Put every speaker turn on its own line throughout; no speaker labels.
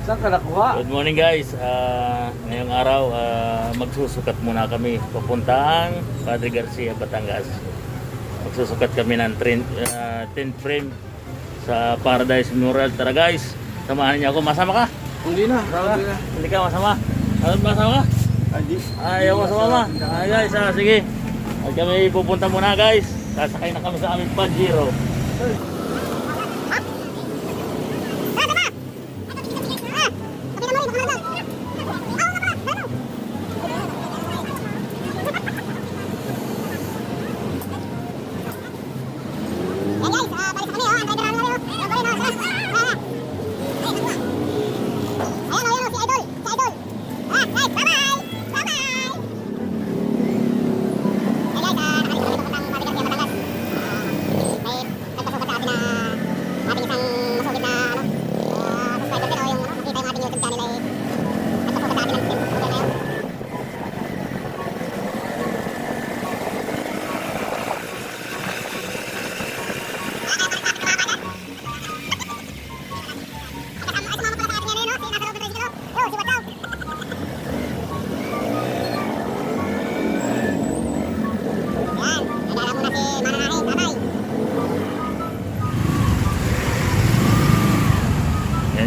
Saan ka nakuha?
Good morning guys. Ah, ngayong araw ah, magsusukat muna kami papuntang Padre Garcia, Batangas. Magsusukat kami ng 10 frame sa Paradise Mural. Tara guys, samahan niyo ako. Masama ka?
Hindi na.
Masama
Hindi
ka?
na.
Hindi ka masama? Masama ka?
Hindi.
Ayaw mo sumama. Ah, guys, ah, sige. At kami pupunta muna guys. Sasakay na kami sa aming Pajero.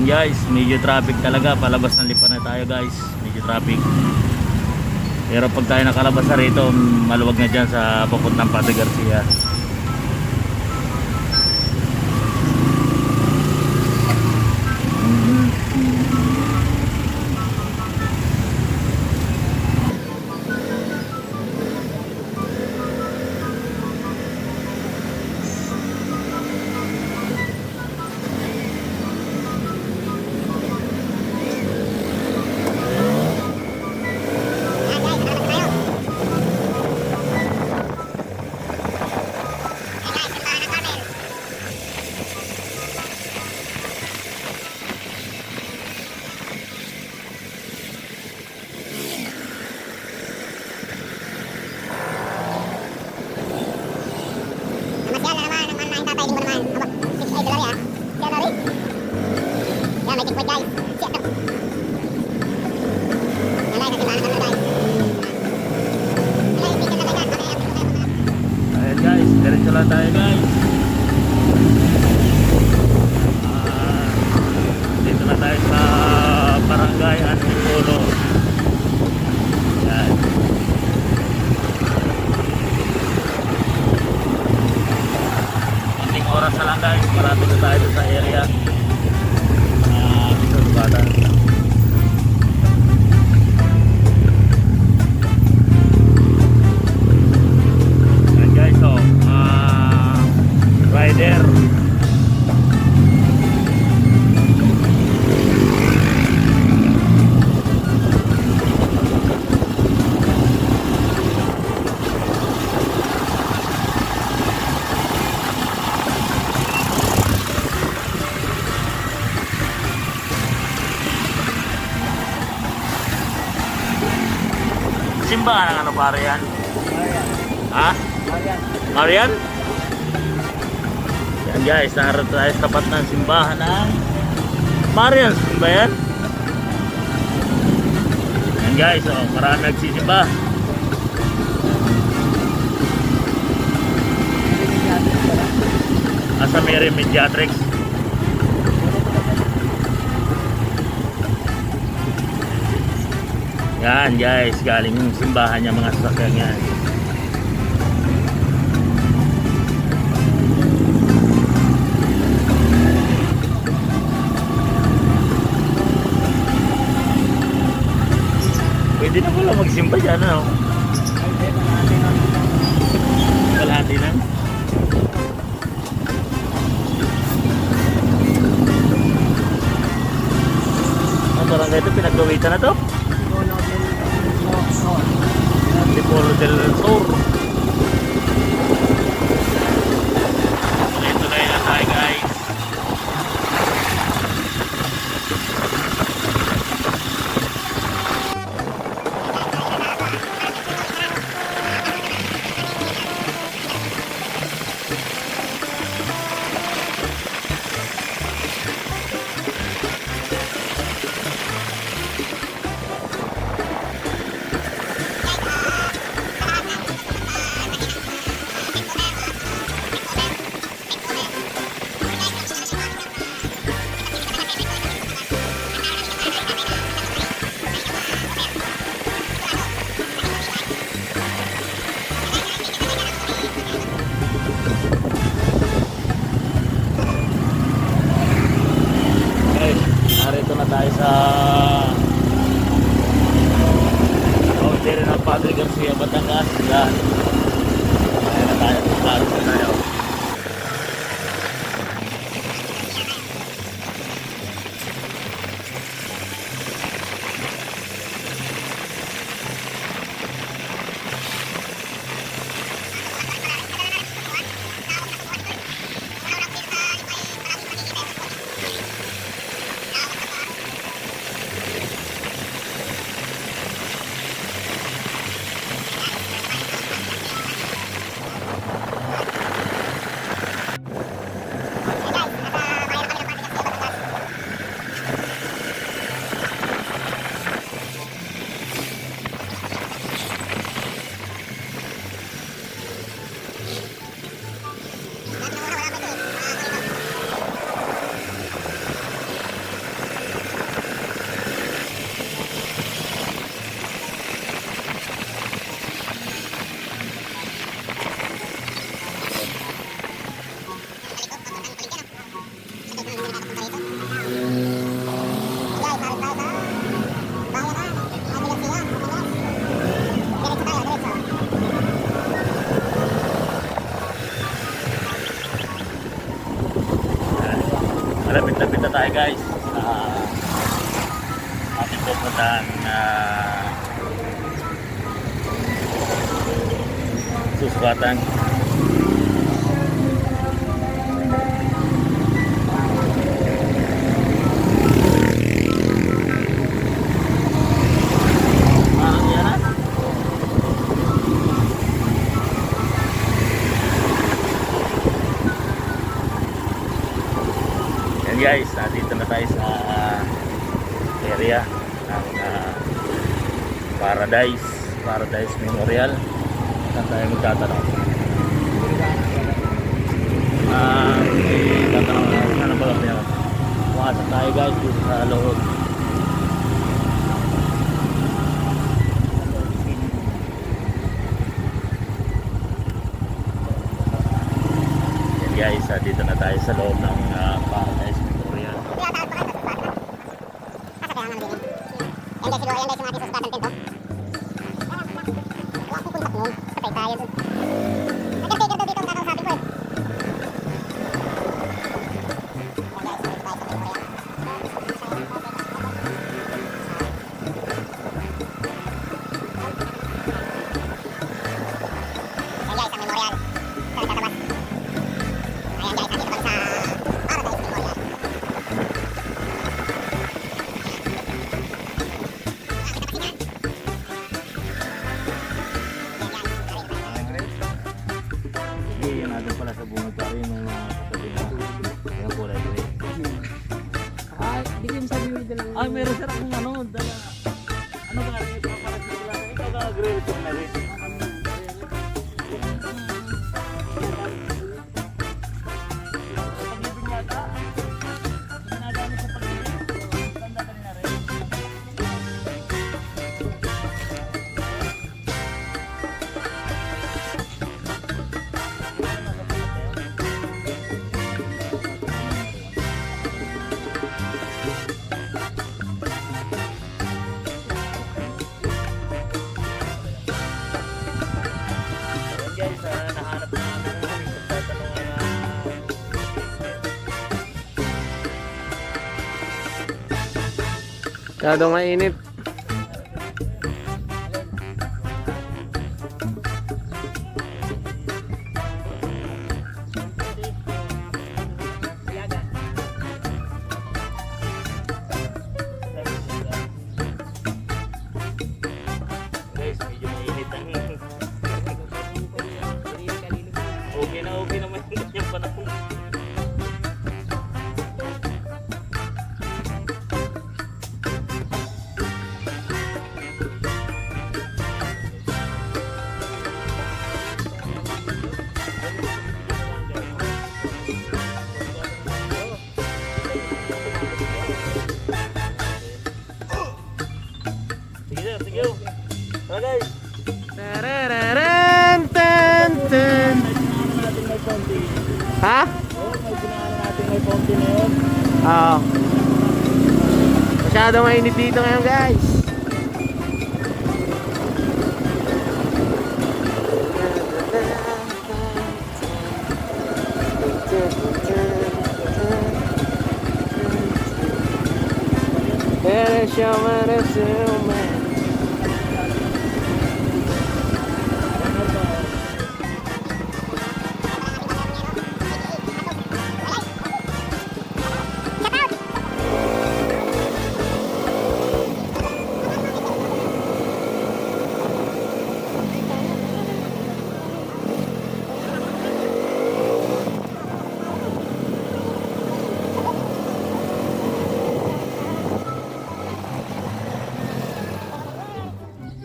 Yan guys, medyo traffic talaga. Palabas ng lipa na tayo guys. Medyo traffic. Pero pag tayo nakalabas na rito, maluwag na dyan sa papuntang Padre Garcia. Marami na Simbahan ng ano pare yan? Ha? Marian? Yan guys, naroon tayo sa tapat ng simbahan ng Marian ba yan? Yan guys, oh, marami nagsisimba. Asa Mary Mediatrix. Yan guys, galing yung simbahan niya mga sasakyan yan. Pwede na pala magsimba dyan, ano? Kalahati lang. Ang barangay ito, pinaggawitan na? Antipolo del Sur. Susukatan. Guys, nandito na tayo sa ah, area ng ah, Paradise, Paradise Memorial. Saan tayo magtatanong? Ah, uh, tatanong na kung ano ba kami ako. Pumasok tayo guys dito sa loob. Yan guys, ah, dito na tayo sa loob ng ah, Paradise Memorial. Sige,
Masyado mainit.
Okay na okay naman Oo. Oh.
Masyado mainit dito ngayon guys. Deixa eu merecer o meu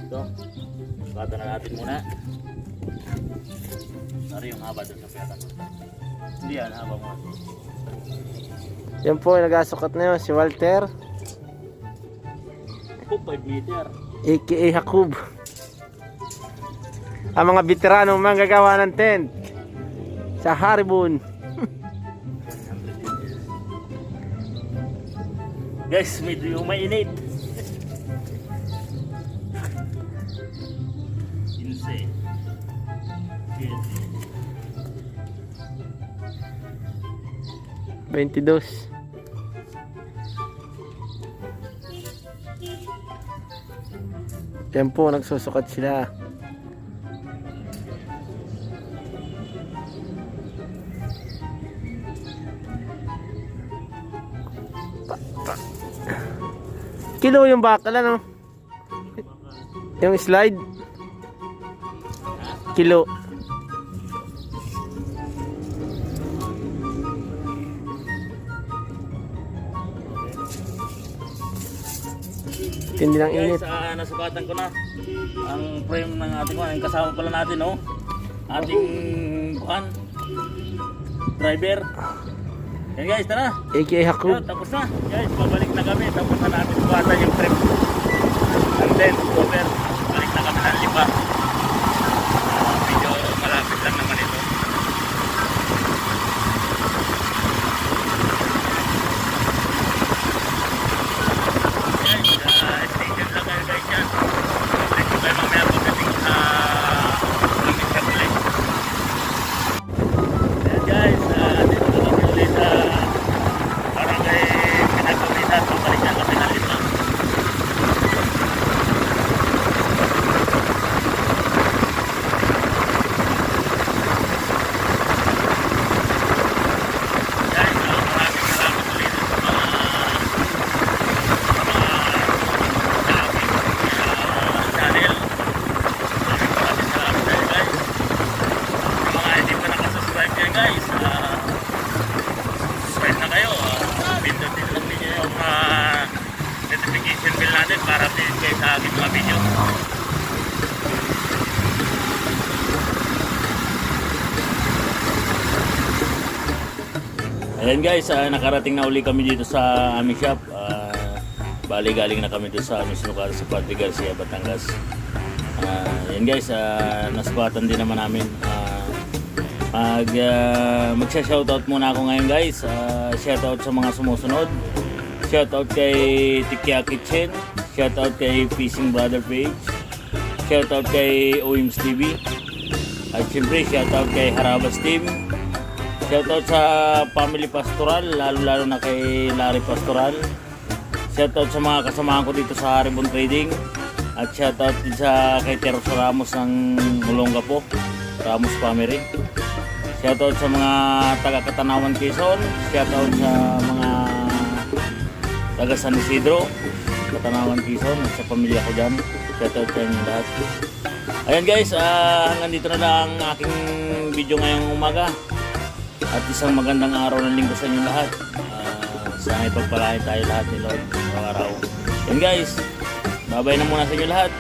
Ito. Bata na natin muna. Sorry yung haba doon sa pera. Hindi yan, haba mo.
Yan po, nagasukat na yun, si Walter,
Oh, 5 meter.
a.k.a. Hakub. Ang mga veterano manggagawa ng tent sa Haribon.
Guys, medyo mainit.
22. Yan po, nagsusukat sila. Kilo yung bakal ano? Yung slide? Kilo. Tindi ng init.
Guys, ah, nasukatan ko na ang frame ng ating kuhan. Yung kasama pala natin, no? Ating kuhan. Driver. Yan guys, tara.
A.K.A. Hakub.
Yan, tapos na. Guys, babalik na kami. Tapos na natin sukatan yung frame. And then, cover. Balik na kami ng lima. Ah, medyo malapit lang naman ito. Guys, ah, station lang kayo guys yan. Balik ko kayo mamaya pagdating sa limit sa kulay. Ayan guys, ah, dito na kami ulit sa barangay Pinagpawisan. Pabalik na kami ng lima. Guys, ah, maraming salamat ulit sa mga channel. Maraming maraming salamat tayo guys. Sa mga hindi pa nakasubscribe ah, subscribe na kayo. Uh, pindutin lang ninyo yung ah, notification bell natin para update kayo sa aking mga video. Ayan guys, ah, nakarating na uli kami dito sa aming shop. Ah, bali galing na kami dito sa aming sinukar sa Padre Garcia, Batangas. Ah, ayan guys, uh, naspatan din naman namin. Ah, mag, uh, magsha-shoutout muna ako ngayon guys. Ah, shoutout sa mga sumusunod. Shoutout kay Tikia Kitchen. Shoutout kay Fishing Brother Page. Shoutout kay OIMS TV. At syempre, shoutout kay Harabas Team. Shoutout sa Family Pastoral, lalo-lalo na kay Larry Pastoral. Shoutout sa mga kasamahan ko dito sa Haribon Trading. At shoutout din sa kay Teros Ramos ng Mulongga po, Ramos Family. Shoutout sa mga taga Katanawan Quezon. Shoutout sa mga taga San Isidro, Katanawan Quezon, sa pamilya ko dyan. Shoutout sa inyo lahat. Ayan guys, ah, hanggang dito na lang ang aking video ngayong umaga. At isang magandang araw ng linggo sa inyo lahat. Uh, sana ipagpalain tayo lahat ni Lord araw-araw. Yan guys, babay na muna sa inyo lahat.